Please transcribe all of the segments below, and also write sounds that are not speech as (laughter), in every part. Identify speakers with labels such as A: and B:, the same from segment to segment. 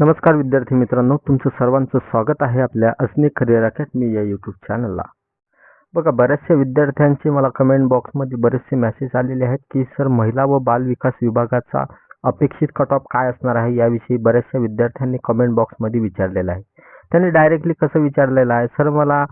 A: नमस्कार विद्यार्थी मित्रांनो तुमचं सर्वांचं स्वागत आहे आपल्या अस्नी करिअर अकॅडमी या यूट्यूब चॅनलला बघा बऱ्याचशा विद्यार्थ्यांचे मला कमेंट बॉक्समध्ये बरेचसे मेसेज आलेले आहेत की सर महिला व बाल विकास विभागाचा अपेक्षित कट ऑफ काय असणार आहे? याविषयी बऱ्याचशा विद्यार्थ्यांनी कमेंट बॉक्समध्ये विचारलेलं आहे. त्यांनी डायरेक्टली कसं विचारलेलं आहे? सर मला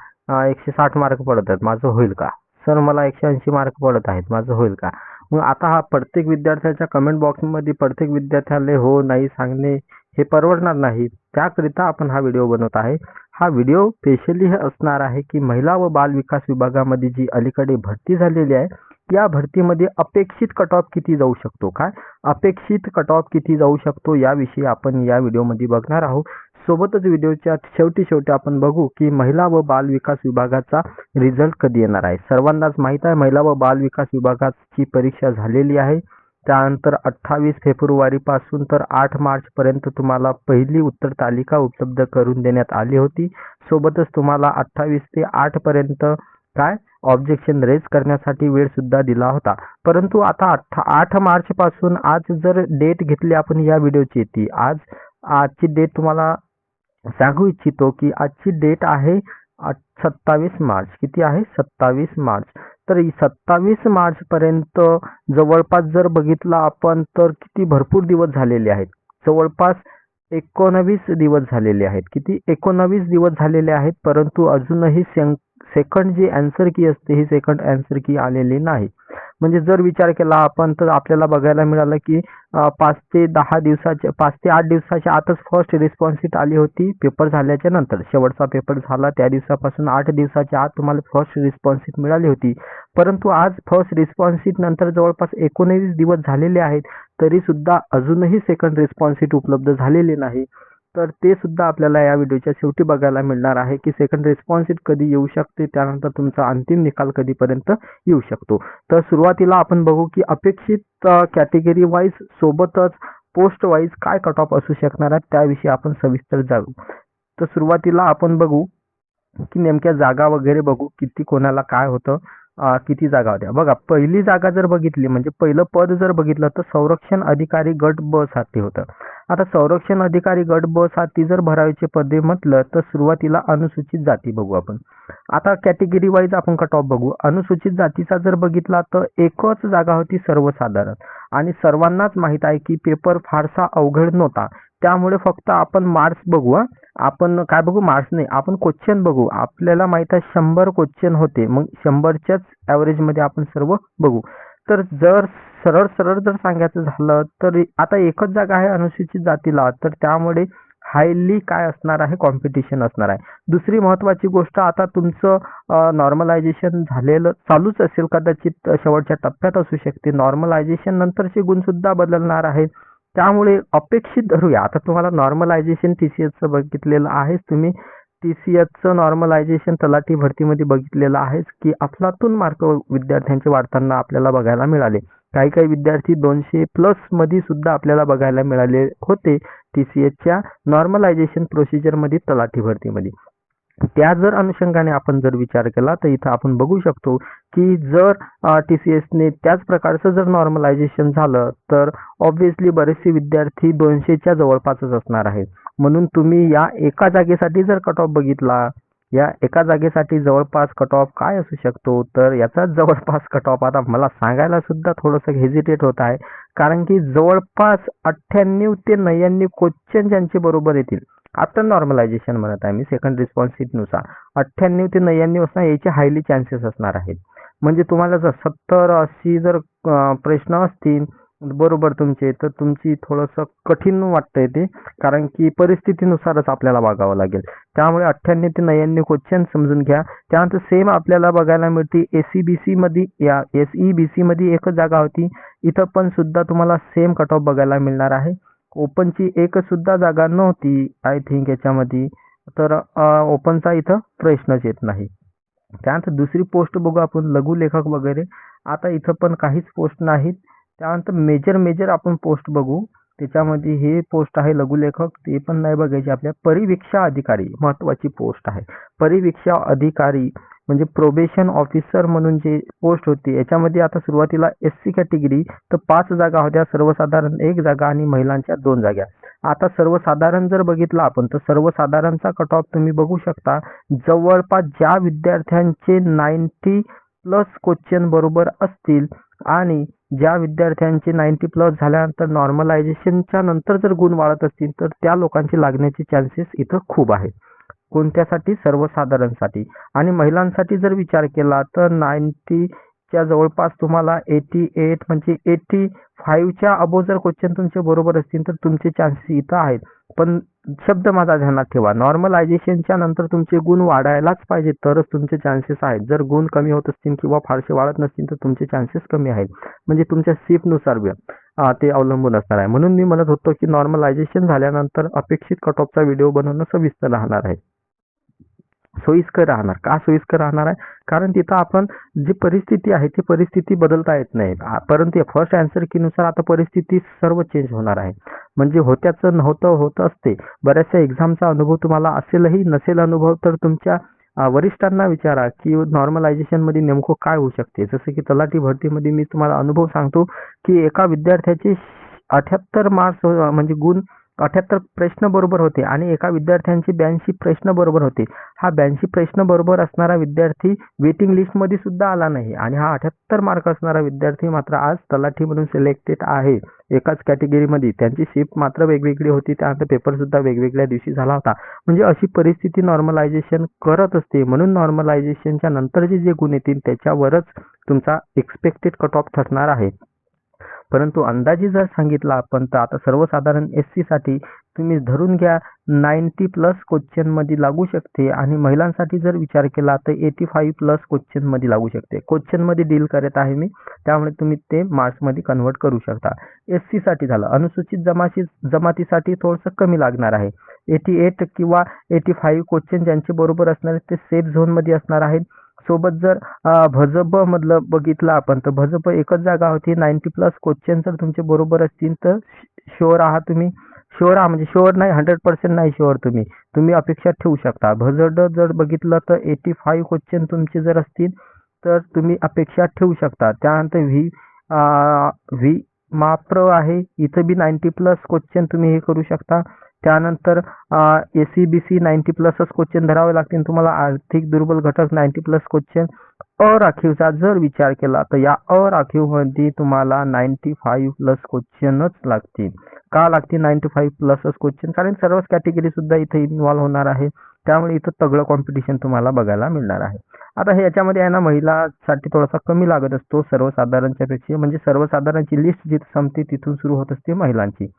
A: एकशे साठ मार्क पडत आहेत. माझं होईल का? सर मला एकशे ऐंशी मार्क पडत आहेत. माझं होईल का? मग आता हा प्रत्येक विद्यार्थ्याच्या कमेंट बॉक्समध्ये प्रत्येक विद्यार्थ्याला हो नाही सांगणे हे परवडणार नाही. त्याकरिता आपण हा व्हिडिओ बनवत आहे. हा व्हिडिओ स्पेशली हे असणार आहे की महिला व बाल विकास विभागामध्ये जी अलीकडे भरती झालेली आहे या भरतीमध्ये अपेक्षित कट ऑफ किती जाऊ शकतो? काय? अपेक्षित कट ऑफ किती जाऊ शकतो? याविषयी आपण या व्हिडिओमध्ये बघणार आहोत. सोबतच व्हिडिओच्या शेवटी शेवटी आपण बघू की महिला व बाल विकास विभागाचा रिझल्ट कधी येणार आहे? सर्वांनाच माहीत आहे महिला व बाल विकास विभागाची परीक्षा झालेली आहे. त्यानंतर अठ्ठावीस फेब्रुवारीपासून तर आठ मार्चपर्यंत तुम्हाला पहिली उत्तर तालिका उपलब्ध करून देण्यात आली होती. सोबतच तुम्हाला अठ्ठावीस ते आठपर्यंत काय? ऑब्जेक्शन रेज करण्यासाठी वेळ सुद्धा दिला होता. परंतु आता अठ्ठा आठ मार्चपासून आज जर डेट घेतली आपण या व्हिडिओची ती आज आजची डेट तुम्हाला सांगू इच्छितो की आजची डेट आहे सत्तावीस मार्च. किती आहे? सत्तावीस मार्च. तर सत्तावीस मार्चपर्यंत जवळपास जर बघितलं आपण तर किती भरपूर दिवस झालेले आहेत. जवळपास एकोणवीस दिवस झालेले आहेत. किती? एकोणवीस दिवस झालेले आहेत परंतु अजूनही सेकंड जी अँसर की असते ही सेकंड अँसर की आलेली नाही. म्हणजे जर विचार केला आपण तर आपल्याला बघायला मिळालं की पाच ते दहा दिवसाच्या पाच ते आठ दिवसाच्या आतच फर्स्ट रिस्पॉन्सिट आली होती. पेपर झाल्याच्यानंतर शेवटचा पेपर झाला. त्या दिवसापासून आठ दिवसाच्या आत तुम्हाला फर्स्ट रिस्पॉन्सिट मिळाली होती. परंतु आज फर्स्ट रिस्पॉन्सिट नंतर जवळपास एकोणवीस दिवस झालेले आहेत तरी सुद्धा अजूनही सेकंड रिस्पॉन्सिट उपलब्ध झालेली नाही. तर ते सुद्धा आपल्याला या व्हिडिओच्या शेवटी बघायला मिळणार आहे की सेकंड रिस्पॉन्स शीट कधी येऊ शकते त्यानंतर तुमचा अंतिम निकाल कधीपर्यंत येऊ शकतो. तर सुरुवातीला आपण बघू की अपेक्षित कॅटेगरी वाईज सोबतच पोस्ट वाईज काय कट ऑफ असू शकणार आहे त्याविषयी आपण सविस्तर जाऊ तर सुरुवातीला आपण बघू की नेमक्या जागा वगैरे बघू किती कोणाला काय होतं. किती जागा होत्या? बघा पहिली जागा जर बघितली म्हणजे पहिलं पद जर बघितलं तर संरक्षण अधिकारी गट ब साठी होतं. आता संरक्षण अधिकारी गट ब साठी जर भरायचे पदे म्हटलं तर सुरुवातीला अनुसूचित जाती बघू आपण. आता कॅटेगरी वाईज आपण कट ऑफ बघू. अनुसूचित जातीचा जर बघितला तर एकच जागा होती सर्वसाधारण. आणि सर्वांनाच माहीत आहे की पेपर फारसा अवघड नव्हता. त्यामुळे फक्त आपण मार्क्स बघू हं. आपण काय बघू? मार्क्स नाही. आपण क्वेश्चन बघू. आपल्याला माहीत आहे शंभर क्वेश्चन होते. मग शंभरच्याच ॲव्हरेजमध्ये आपण सर्व बघू. तर जर सरळ सरळ जर सांगायचं झालं तर आता एकच जागा आहे अनुसूचित जातीला. तर त्यामुळे हायली काय असणार आहे? कॉम्पिटिशन असणार आहे. दुसरी महत्वाची गोष्ट आता तुमचं नॉर्मलायझेशन झालेलं चालूच असेल कदाचित शेवटच्या टप्प्यात असू शकते. नॉर्मलायझेशन नंतरचे गुण सुद्धा बदलणार आहे. त्यामुळे अपेक्षित धरूया. आता तुम्हाला नॉर्मलायझेशन टी सी एचचं बघितलेलं आहेच. तुम्ही टी सी एचचं नॉर्मलायझेशन तलाठी भरतीमध्ये बघितलेलं आहेच की अफलातून मार्क विद्यार्थ्यांचे वाढताना आपल्याला बघायला मिळाले. काही काही विद्यार्थी दोनशे प्लसमध्ये सुद्धा आपल्याला बघायला मिळाले होते टी सी एचच्या नॉर्मलायझेशन प्रोसिजरमध्ये तलाठी भरतीमध्ये. त्या जर अनुषंगाने आपण जर विचार केला तर इथं आपण बघू शकतो की जर टी सी एसने त्याच प्रकारचं जर नॉर्मलायझेशन झालं तर ऑब्व्हियसली बरेचसे विद्यार्थी दोनशेच्या जवळपासच असणार आहेत. म्हणून तुम्ही या एका जागेसाठी जर कट ऑफ बघितला या एका जागेसाठी जवळपास कट ऑफ काय असू शकतो? तर याचा जवळपास कट ऑफ आता मला सांगायला सुद्धा थोडंसं हेजिटेट होत आहे. कारण की जवळपास अठ्ठ्याण्णव ते नव्याण्णव क्वेश्चन ज्यांचे बरोबर येतील. आफ्टर नॉर्मलायझेशन म्हणत आहे मी सेकंड रिस्पॉन्सिटीनुसार अठ्ठ्याण्णव ते नव्याण्णव असणार याचे हायली चान्सेस असणार आहेत. म्हणजे तुम्हाला जर सत्तर अस्सी जर प्रश्न असतील बरोबर तुमचे तर तुमची थोडंसं कठीण वाटतंय ते कारण की परिस्थितीनुसारच आपल्याला वागावं लागेल. त्यामुळे अठ्ठ्याण्णव ते नव्याण्णव क्वेश्चन समजून घ्या. त्यानंतर सेम आपल्याला बघायला मिळते एस सी बी सीमध्ये या एस ई बी सीमध्ये एकच जागा होती. इथं पण सुद्धा तुम्हाला सेम कट ऑफ बघायला मिळणार आहे. ओपनची एक सुद्धा जागा नव्हती आय थिंक याच्यामध्ये. तर ओपनचा इथं प्रश्नच येत नाही. त्यानंतर दुसरी पोस्ट बघू आपण लघु लेखक वगैरे. आता इथं पण काहीच पोस्ट नाहीत. त्यानंतर मेजर मेजर आपण पोस्ट बघू. त्याच्यामध्ये हे पोस्ट आहे लघुलेखक. ते पण नाही बघायचे. आपल्या परिवीक्षा अधिकारी महत्वाची पोस्ट आहे. परिवीक्षा अधिकारी म्हणजे प्रोबेशन ऑफिसर म्हणून जे पोस्ट होती याच्यामध्ये आता सुरुवातीला एस सी कॅटेगरी तर पाच जागा होत्या सर्वसाधारण एक जागा आणि महिलांच्या दोन जागा. आता सर्वसाधारण जर बघितलं आपण तर सर्वसाधारणचा कट ऑफ तुम्ही बघू शकता. जवळपास ज्या विद्यार्थ्यांचे नाईन्टी प्लस क्वेश्चन बरोबर असतील आणि ज्या विद्यार्थ्यांचे नाईन्टी प्लस झाल्यानंतर नॉर्मलायझेशनच्या नंतर जर गुण वाढत असतील तर त्या लोकांची लागण्याचे चान्सेस इथं खूप आहे कोणत्यासाठी? सर्वसाधारणसाठी. आणि महिलांसाठी जर विचार केला तर नाईन्टीच्या जवळपास तुम्हाला एटी एट म्हणजे एटी फाईव्हच्या अबो जर क्वेश्चन तुमचे बरोबर असतील तर तुमचे चान्सेस इथं आहेत. पण शब्द माझा ध्यानात ठेवा. नॉर्मलायझेशनच्या नंतर तुमचे गुण वाढायलाच पाहिजे तरच तुमचे चान्सेस आहेत. जर गुण कमी होत असतील किंवा फारसे वाढत नसतील तर तुमचे चान्सेस कमी आहेत. म्हणजे तुमच्या सीपनुसार ते अवलंबून असणार आहे. म्हणून मी म्हणत होतो की नॉर्मलायझेशन झाल्यानंतर अपेक्षित कट ऑफचा व्हिडिओ बनवणं सविस्तर राहणार आहे. सोयीस्कर राहणार. का सोयीस्कर राहणार आहे? कारण तिथं आपण जी परिस्थिती आहे ती परिस्थिती बदलता येत नाही. परंतु फर्स्ट आन्सर कीनुसार आता परिस्थिती सर्व चेंज होणार आहे. म्हणजे होत्याचं नव्हतं होत असते. बऱ्याचशा एक्झामचा अनुभव तुम्हाला असेलही नसेल अनुभव तर तुमच्या वरिष्ठांना विचारा की नॉर्मलायझेशनमध्ये नेमकं काय होऊ शकते. जसं की तलाठी भरतीमध्ये मी तुम्हाला अनुभव सांगतो की एका विद्यार्थ्याचे अठ्याहत्तर मार्क्स म्हणजे गुण अठ्याहत्तर प्रश्न बरोबर होते आणि एका विद्यार्थ्यांचे ब्याऐंशी प्रश्न बरोबर होते. हा ब्याऐंशी प्रश्न बरोबर असणारा विद्यार्थी वेटिंग लिस्टमध्ये सुद्धा आला नाही आणि हा अठ्याहत्तर मार्क असणारा विद्यार्थी मात्र आज तलाठी म्हणून सिलेक्टेड आहे. एकाच कॅटेगरीमध्ये त्यांची शिफ्ट मात्र वेगवेगळी होती. त्यानंतर पेपर सुद्धा वेगवेगळ्या दिवशी झाला होता. म्हणजे अशी परिस्थिती नॉर्मलायझेशन करत असते. म्हणून नॉर्मलायझेशनच्या नंतरचे जे गुण येतील त्याच्यावरच तुमचा एक्सपेक्टेड कट ऑफ ठरणार आहे. परंतु अंदाजे जर सांगितला आपण तर आता सर्वसाधारण एस सीसाठी तुम्ही धरून घ्या नाईन्टी प्लस क्वेश्चनमध्ये लागू शकते. आणि महिलांसाठी जर विचार केला तर एटी फाईव्ह प्लस क्वेश्चनमध्ये लागू शकते. क्वेश्चनमध्ये डील करत आहे मी. त्यामुळे तुम्ही ते मार्क्समध्ये कन्व्हर्ट कन्वर्ट करू शकता. एस सीसाठी झालं. अनुसूचित जमाशी जमातीसाठी थोडंसं कमी लागणार आहे. एटी एट किंवा एटी फाईव्ह क्वेश्चन ज्यांचे बरोबर असणार आहेत ते सेफ झोनमध्ये असणार आहेत. सोबत जर अ, भजप मधलं बघितलं आपण तर भजप एकच जागा होती नाईन्टी प्लस क्वेश्चन जर तुमचे बरोबर असतील तर शुअर आहात तुम्ही? शुअर आहात म्हणजे शुअर नाही हंड्रेड पर्सेंट नाही शुअर तुम्ही. तुम्ही अपेक्षा ठेवू शकता. भजड जर बघितलं तर एटी फाईव्ह क्वेश्चन तुमचे जर असतील तर तुम्ही अपेक्षा ठेवू शकता. त्यानंतर व्ही व्ही माप्र आहे इथं बी नाईन्टी प्लस क्वेश्चन तुम्ही हे करू शकता. त्यानंतर A C B C ninety प्लसच question धरावे लागतील. तुम्हाला आर्थिक दुर्बल घटक नाईन्टी प्लस क्वेश्चन अराखीवचा जर विचार केला तर या अराखीवमध्ये तुम्हाला नाईन्टी फाईव्ह प्लस क्वेश्चनच लागतील. का लागतील नाईन्टी फाईव्ह प्लसच क्वेश्चन कारण सर्वच कॅटेगरी सुद्धा इथे इन्व्हॉल्व्ह होणार आहे. त्यामुळे इथं तगडं कॉम्पिटिशन तुम्हाला बघायला मिळणार आहे. आता हे याच्यामध्ये आहे ना महिलासाठी थोडासा कमी लागत असतो सर्वसाधारणच्या पेक्षा. म्हणजे सर्वसाधारणची लिस्ट जिथं संपते तिथून सुरू होत असते महिलांची.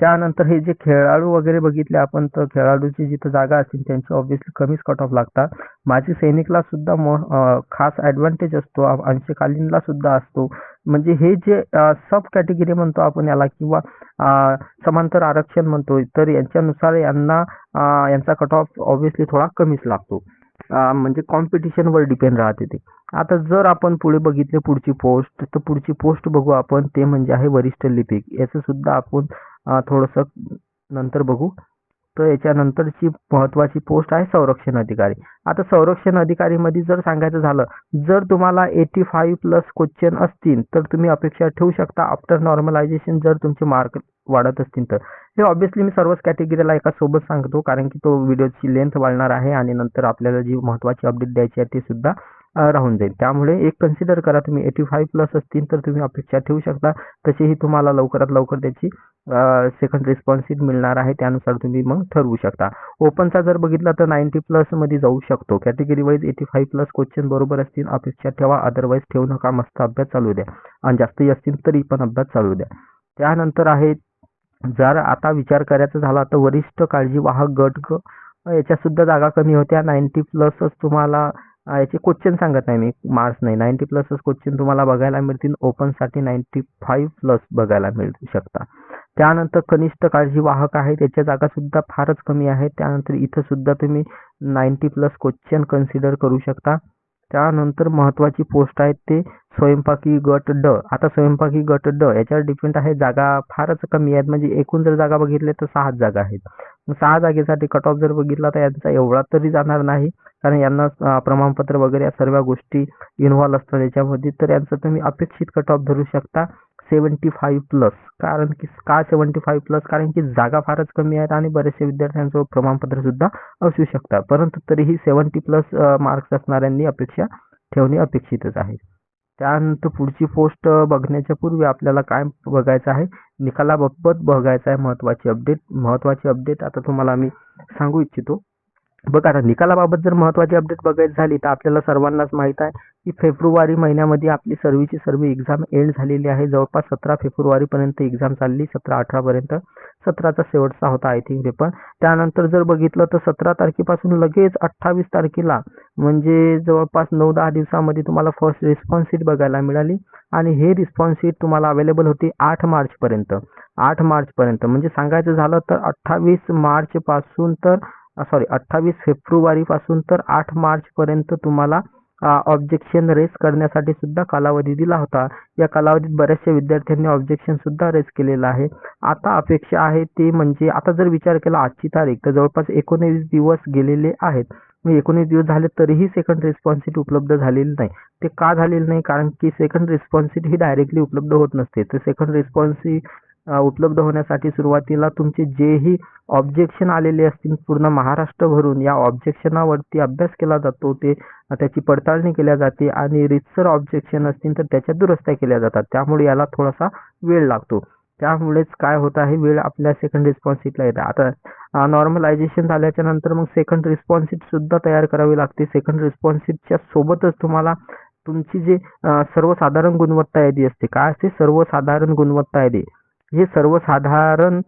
A: त्यानंतर हे जे खेळाडू वगैरे बघितले आपण तर खेळाडूची जिथं जागा असतील त्यांची ऑब्व्हियसली कमीच कट ऑफ लागतात. माजी सैनिकला सुद्धा मो खास ॲडव्हान्टेज असतो. अंशकालीनला सुद्धा असतो. म्हणजे हे जे सब कॅटेगरी म्हणतो आपण याला किंवा समांतर आरक्षण म्हणतो तर यांच्यानुसार यांना यांचा कट ऑफ ऑब्व्हियसली थोडा कमीच लागतो. म्हणजे कॉम्पिटिशनवर डिपेंड राहते ते. आता जर आपण पुढे बघितले पुढची पोस्ट तर पुढची पोस्ट बघू आपण ते म्हणजे आहे वरिष्ठ लिपिक. याचं सुद्धा आपण थोडंसं नंतर बघू. तर याच्यानंतरची महत्वाची पोस्ट आहे संरक्षण अधिकारी. आता संरक्षण अधिकारीमध्ये जर सांगायचं झालं जर तुम्हाला एटी फाईव्ह प्लस क्वेश्चन असतील तर तुम्ही अपेक्षा ठेवू शकता आफ्टर नॉर्मलायझेशन जर तुमचे मार्क वाढत असतील तर. हे ऑब्व्हियसली मी सर्वच कॅटेगरीला एका सोबत सांगतो कारण की तो व्हिडिओची लेंथ वाढणार आहे आणि नंतर आपल्याला जी महत्वाची अपडेट द्यायची आहे ती सुद्धा राहून जाईल. त्यामुळे एक कन्सिडर करा तुम्ही एटी फाईव्ह प्लस असतील तर तुम्ही अपेक्षा ठेवू शकता. तशीही तुम्हाला लवकरात लवकर त्याची सेकंड रिस्पॉन्सिट मिळणार आहे. त्यानुसार तुम्ही मग ठरवू शकता. ओपनचा जर बघितला तर नाईन्टी प्लसमध्ये जाऊ शकतो. Category wise eighty five plus question बरोबर असतील. अपेक्षा ठेवा. अदरवाईज ठेवू नका. मस्त अभ्यास चालू द्या. आणि जास्तही असतील तरी पण अभ्यास चालू द्या. त्यानंतर आहे जर आता विचार करायचा झाला तर वरिष्ठ काळजी वाहक गट याच्यासुद्धा जागा कमी होत्या. नाईन्टी प्लसच तुम्हाला याचे क्वेश्चन सांगत नाही मी. मार्क्स नाही. नाईन्टी प्लसच क्वेश्चन तुम्हाला बघायला मिळतील. ओपनसाठी नाईन्टी फाईव्ह प्लस बघायला मिळू शकता. त्यानंतर कनिष्ठ काळजी वाहक आहे. त्याच्या जागासुद्धा फारच कमी आहे. त्यानंतर इथंसुद्धा तुम्ही नाईन्टी प्लस क्वेश्चन कन्सिडर करू शकता. त्यानंतर महत्वाची पोस्ट आहे ते स्वयंपाकी गट ड. आता स्वयंपाकी गट ड याच्यावर डिपेंड आहे. जागा फारच कमी आहेत. म्हणजे एकूण जर जागा बघितल्या तर सहा जागा आहेत. सहा जागेसाठी कट ऑफ जर बघितला तर यांचा एवढा तरी जाणार नाही. कारण यांना प्रमाणपत्र वगैरे या सर्व गोष्टी इन्व्हॉल्व असतात. याच्यामध्ये तर यांचं तुम्ही अपेक्षित कट ऑफ धरू शकता सेवन्टी फाईव्ह प्लस कारण की का सेवन्टी फाईव्ह प्लस कारण की जागा फारच कमी आहेत आणि बरेचसे विद्यार्थ्यांचं प्रमाणपत्र सुद्धा असू शकतात. परंतु तरीही सेवन्टी प्लस मार्क्स असणाऱ्यांनी अपेक्षा ठेवणे अपेक्षितच आहे. त्यानंतर पुढची पोस्ट बघण्याच्या पूर्वी आपल्याला काय बघायचं आहे? निकालाबाबत बघायचं आहे महत्त्वाची अपडेट महत्त्वाची अपडेट आता तुम्हाला मी सांगू इच्छितो. बघ आता निकालाबाबत जर महत्त्वाची अपडेट बघायची झाली तर आपल्याला सर्वांनाच माहीत आहे की फेब्रुवारी महिन्यामध्ये आपली सर्वीची सर्व एक्झाम एंड झालेली आहे. जवळपास सतरा फेब्रुवारीपर्यंत एक्झाम चालली सतरा अठरापर्यंत सतराचा शेवटचा होता आय थिंक पेपर त्यानंतर जर बघितलं तर सतरा तारखेपासून लगेच अठ्ठावीस तारखेला म्हणजे जवळपास नऊ दहा दिवसामध्ये तुम्हाला फर्स्ट रिस्पॉन्स शीट बघायला मिळाली आणि हे रिस्पॉन्स शीट तुम्हाला अवेलेबल होती आठ मार्चपर्यंत. आठ मार्चपर्यंत. म्हणजे सांगायचं झालं तर अठ्ठावीस मार्चपासून तर सॉरी अठ्ठावीस फेब्रुवारीपासून तर आठ मार्चपर्यंत तुम्हाला ऑब्जेक्शन रेस करण्यासाठी सुद्धा कालावधी दिला होता. या कालावधीत बऱ्याचशा विद्यार्थ्यांनी ऑब्जेक्शन सुद्धा रेस केलेलं आहे. आता अपेक्षा आहे ते म्हणजे आता जर विचार केला आजची तारीख तर जवळपास एकोणवीस दिवस गेलेले आहेत. म्हणजे मी एकोणीस दिवस झाले तरीही सेकंड रिस्पॉन्सिट उपलब्ध झालेली नाही. ते का झालेलं नाही? कारण की सेकंड रिस्पॉन्सिट ही डायरेक्टली उपलब्ध होत नसते. तर सेकंड रिस्पॉन्सि उपलब्ध होण्यासाठी सुरुवातीला तुमचे जेही ऑब्जेक्शन आलेले असतील पूर्ण महाराष्ट्र भरून या ऑब्जेक्शनावरती अभ्यास केला जातो ते त्याची पडताळणी केल्या जाते आणि रितसर ऑब्जेक्शन असतील तर त्याच्या दुरुस्त्या केल्या जातात. त्यामुळे याला थोडासा वेळ लागतो. त्यामुळेच काय होत आहे वेळ आपल्या सेकंड रिस्पॉन्सिटला येते. आता नॉर्मलायझेशन झाल्याच्यानंतर मग सेकंड रिस्पॉन्सिट सुद्धा तयार करावी लागते. सेकंड रिस्पॉन्सिटच्या सोबतच तुम्हाला तुमची जी सर्वसाधारण गुणवत्ता यादी असते. काय असते? सर्वसाधारण गुणवत्ता यादी. हे सर्वसाधारण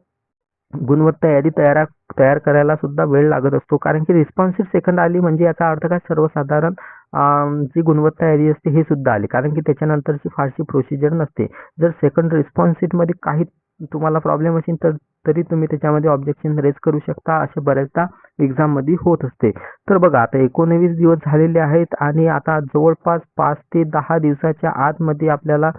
A: गुणवत्ता यादी तयार तयार करायला सुद्धा वेळ लागत असतो. कारण की रिस्पॉन्सिव्ह सेकंड आली म्हणजे याचा अर्थ काय? सर्वसाधारण जी गुणवत्ता यादी असते हे सुद्धा आली. कारण की त्याच्यानंतरची फारशी प्रोसिजर नसते. जर सेकंड रिस्पॉन्सिटमध्ये काही तुम्हाला प्रॉब्लेम असेल तर तरी तुम्ही त्याच्यामध्ये ऑब्जेक्शन रेज करू शकता. असे बऱ्याचदा एक्झाममध्ये होत असते. तर बघा आता एकोणवीस दिवस झालेले आहेत आणि आता जवळपास पाच ते दहा दिवसाच्या आतमध्ये आपल्याला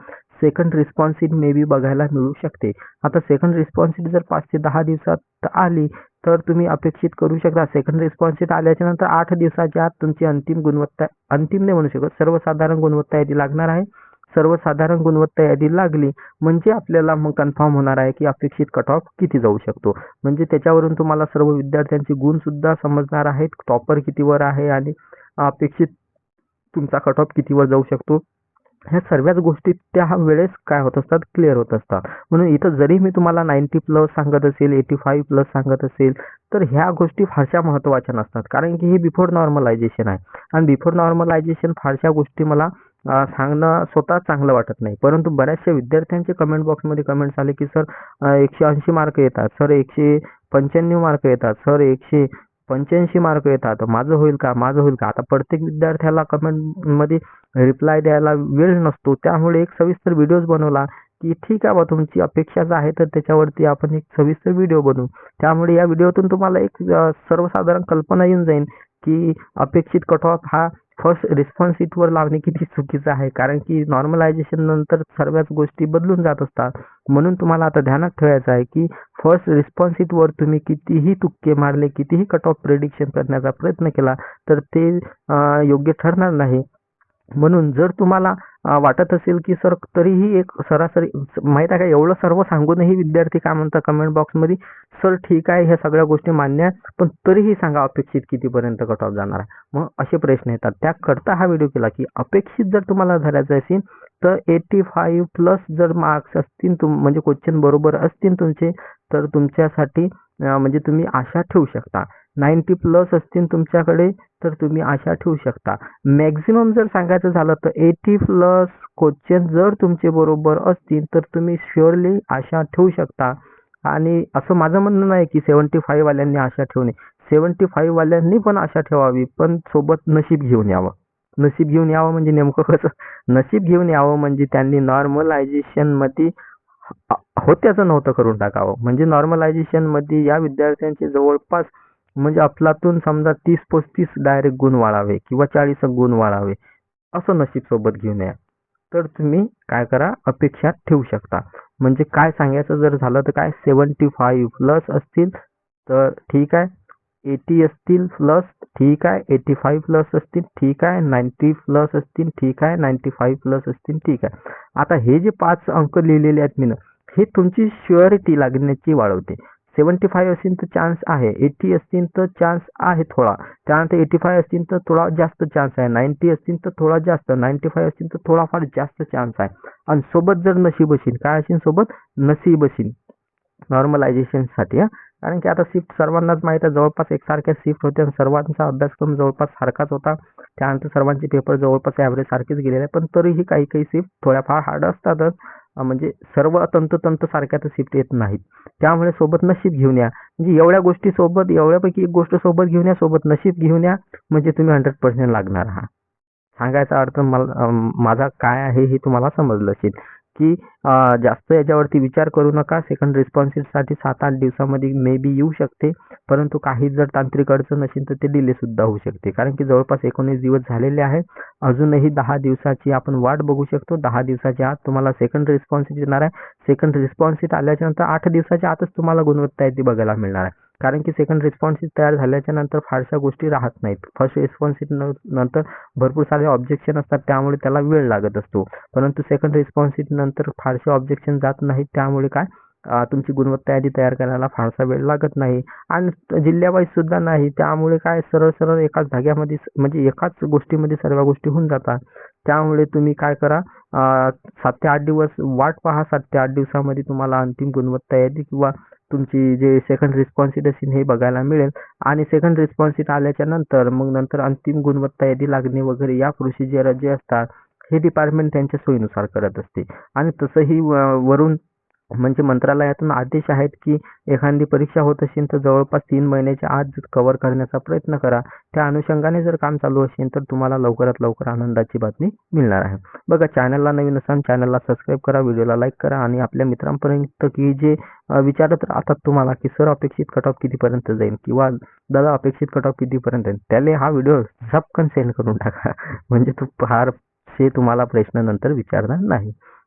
A: सेकंड रिस्पॉन्सिट मे बी बघायला मिळू शकते. आता सेकंड रिस्पॉन्सिट जर पाच ते दहा दिवसात आली तर तुम्ही अपेक्षित करू शकता. सेकंड रिस्पॉन्सिट आल्याच्यानंतर आठ दिवसाच्या आत तुमची अंतिम गुणवत्ता अंतिम नाही म्हणू शकत सर्वसाधारण गुणवत्ता यादी लागणार आहे. सर्वसाधारण गुणवत्ता यादी लागली म्हणजे आपल्याला मग कन्फर्म होणार आहे की अपेक्षित कट ऑफ किती जाऊ शकतो. म्हणजे त्याच्यावरून तुम्हाला सर्व विद्यार्थ्यांचे गुणसुद्धा समजणार आहेत. टॉपर कितीवर आहे आणि अपेक्षित तुमचा कट ऑफ कितीवर जाऊ शकतो. ह्या सर्वच गोष्टी त्या वेळेस काय होत असतात क्लिअर होत असतात. म्हणून इथं जरी मी तुम्हाला नाईन्टी प्लस सांगत असेल एटी फाईव्ह प्लस सांगत असेल तर ह्या गोष्टी फारशा महत्त्वाच्या नसतात. कारण की हे बिफोर नॉर्मलायझेशन आहे. आणि बिफोर नॉर्मलायझेशन फारशा गोष्टी मला सांगणं स्वतः चांगलं वाटत नाही. परंतु बऱ्याचशा विद्यार्थ्यांचे कमेंट बॉक्समध्ये कमेंट्स आले की सर एकशे ऐंशी मार्क येतात. सर एकशे पंच्याण्णव मार्क येतात. सर एकशे पंच्याऐंशी मार्क येतात. माझं होईल का? माझं होईल का? आता प्रत्येक विद्यार्थ्याला कमेंटमध्ये रिप्लाय द्यायला वेळ नसतो. त्यामुळे एक सविस्तर व्हिडिओज बनवला की ठीक आहे बा तुमची अपेक्षाच आहे तर त्याच्यावरती आपण एक सविस्तर व्हिडिओ बनवू. त्यामुळे या व्हिडिओतून तुम्हाला एक सर्वसाधारण कल्पना येऊन जाईल की अपेक्षित कट ऑफ हा फर्स्ट रिस्पॉन्स शीटवर लावणे किती चुकीचं आहे. कारण की नॉर्मलायझेशन नंतर सर्वच गोष्टी बदलून जात असतात. म्हणून तुम्हाला आता ध्यानात ठेवायचं आहे की फर्स्ट रिस्पॉन्स शीटवर तुम्ही कितीही तुक्के मारले कितीही कट ऑफ प्रेडिक्शन करण्याचा प्रयत्न केला तर ते योग्य ठरणार नाही. म्हणून जर तुम्हाला वाटत असेल की सर तरीही एक सरासरी माहीत आहे का एवढं सर्व सांगूनही विद्यार्थी काय म्हणतात कमेंट बॉक्समध्ये सर ठीक आहे ह्या सगळ्या गोष्टी मान्य आहेत पण तरीही सांगा अपेक्षित कितीपर्यंत कट ऑफ जाणार आहे. मग असे प्रश्न येतात. त्याकरता हा व्हिडिओ केला की अपेक्षित जर तुम्हाला धरायचं असेल तर एटी फाईव्ह प्लस जर मार्क्स असतील तुम म्हणजे क्वेश्चन बरोबर असतील तुमचे तर तुमच्यासाठी म्हणजे तुम्ही आशा ठेवू शकता. नाईन्टी प्लस असतील तुमच्याकडे तर तुम्ही आशा ठेवू शकता. मॅक्झिमम जर सांगायचं झालं तर एटी प्लस क्वेश्चन जर तुमचे बरोबर असतील तर तुम्ही शुअरली आशा ठेवू शकता. आणि असं माझं म्हणणं नाही की सेवन्टी फाईव्ह वाल्यांनी आशा ठेवणे सेवन्टी फाईव्ह वाल्यांनी पण आशा ठेवावी पण सोबत नशीब घेऊन यावं. नशीब घेऊन यावं म्हणजे नेमकं कसं? नशीब घेऊन यावं म्हणजे त्यांनी नॉर्मलायझेशनमध्ये होत्याचं नव्हतं करून टाकावं. म्हणजे नॉर्मलायझेशनमध्ये या विद्यार्थ्यांचे जवळपास म्हणजे आपलातून समजा तीस पस्तीस डायरेक्ट गुण वाढावे किंवा चाळीस गुण वाढावे असं नशीब सोबत घेऊन या. तर तुम्ही काय करा अपेक्षा ठेवू शकता. म्हणजे काय सांगायचं जर झालं तर काय सेवन्टी फाईव्ह प्लस असतील तर ठीक आहे. एटी असतील प्लस ठीक आहे. एटी फाईव्ह प्लस असतील ठीक आहे. नाईन्टी प्लस असतील ठीक आहे. नाईन्टी फाईव्ह प्लस असतील ठीक आहे. आता हे जे पाच अंक लिहिलेले आहेत मी हे तुमची शुअरिटी लागण्याची वाढवते. सेवन्टी फाईव्ह असतील तर चान्स आहे. एटी असतील तर चान्स आहे थोडा. त्यानंतर एटी फाईव्ह असतील तर थोडा जास्त चान्स आहे. नाईन्टी असतील तर थोडा जास्त. नाईन्टी फाईव्ह असतील तर थोडाफार जास्त चान्स आहे. आणि सोबत जर नशीब असेल काय असेल सोबत? नशीब असेल. नॉर्मलायझेशनसाठी हा. कारण की आता शिफ्ट सर्वांनाच माहीत आहे. जवळपास एकसारख्या शिफ्ट होत्या आणि सर्वांचा अभ्यासक्रम जवळपास सारखाच होता. त्यानंतर सर्वांचे पेपर जवळपास ॲव्हरेज सारखेच गेलेले आहे पण तरीही काही काही शिफ्ट थोड्याफार हार्ड असतातच. म्हणजे सर्व तंतोतंत सारख्या तर शिफ्ट येत नाहीत. त्यामुळे सोबत नशीब घेऊन या. म्हणजे एवढ्या गोष्टी सोबत एवढ्यापैकी एक गोष्ट सोबत घेऊन या सोबत नशीब घेऊन या म्हणजे तुम्ही हंड्रेड पर्सेंट लागणार आहात. सांगायचा अर्थ मला माझा काय आहे हे तुम्हाला समजलं असेल. की जास्त याच्यावरती विचार करू नका. सेकंड रिस्पॉन्सिबसाठी सात आठ दिवसामध्ये मे बी येऊ शकते. परंतु काही जर तांत्रिक अडचण असेल तर ते डिले सुद्धा होऊ शकते. कारण की जवळपास एकोणीस दिवस झालेले आहे. अजूनही दहा दिवसाची आपण वाट बघू शकतो. दहा दिवसाच्या आत तुम्हाला सेकंड रिस्पॉन्सिट येणार आहे. सेकंड रिस्पॉन्सिट आल्याच्यानंतर आठ दिवसाच्या आतच तुम्हाला गुणवत्ता आहे ती बघायला मिळणार आहे. कारण की सेकंड रिस्पॉन्सिट तयार झाल्याच्यानंतर फारशा गोष्टी राहत नाहीत. फर्स्ट रिस्पॉन्सिट नंतर भरपूर सारे ऑब्जेक्शन असतात त्यामुळे त्याला वेळ लागत असतो. परंतु सेकंड रिस्पॉन्सिट नंतर फारसे ऑब्जेक्शन जात नाहीत त्यामुळे काय? तुमची गुणवत्ता यादी तयार करायला फारसा वेळ लागत नाही. आणि जिल्ह्यावाईज सुद्धा नाही. त्यामुळे काय सरळ सरळ एकाच धाग्यामध्ये म्हणजे एकाच गोष्टीमध्ये सर्व गोष्टी होऊन जातात. त्यामुळे तुम्ही काय करा सात ते आठ दिवस वाट पहा. सात ते आठ दिवसामध्ये तुम्हाला अंतिम गुणवत्ता यादी किंवा तुमची जे सेकंड रिस्पॉन्सिट असेल हे बघायला मिळेल. आणि सेकंड रिस्पॉन्सिट आल्याच्यानंतर मग नंतर अंतिम गुणवत्ता यादी लागणे वगैरे या प्रोसिजर जे असतात हे डिपार्टमेंट त्यांच्या सोयीनुसार करत असते. आणि तसंही वरून म्हणजे मंत्रालयातून आदेश आहेत की एखादी परीक्षा होत असेल तर जवळपास तीन महिन्याच्या आत कव्हर करण्याचा प्रयत्न करा. त्या अनुषंगाने जर काम चालू असेल तर तुम्हाला लवकरात लवकर आनंदाची बातमी मिळणार आहे. बघा चॅनलला नवीन असाल चॅनलला सबस्क्राईब करा व्हिडिओला लाईक करा आणि आपल्या मित्रांपर्यंत की जे विचारत राहतात तुम्हाला की सर अपेक्षित कट ऑफ कितीपर्यंत जाईल? किंवा दादा अपेक्षित कट ऑफ कितीपर्यंत जाईल? त्याला हा व्हिडिओ झपकन सेंड करून टाका. (laughs) म्हणजे तो फारसे तुम्हाला प्रश्न नंतर विचारणार नाही.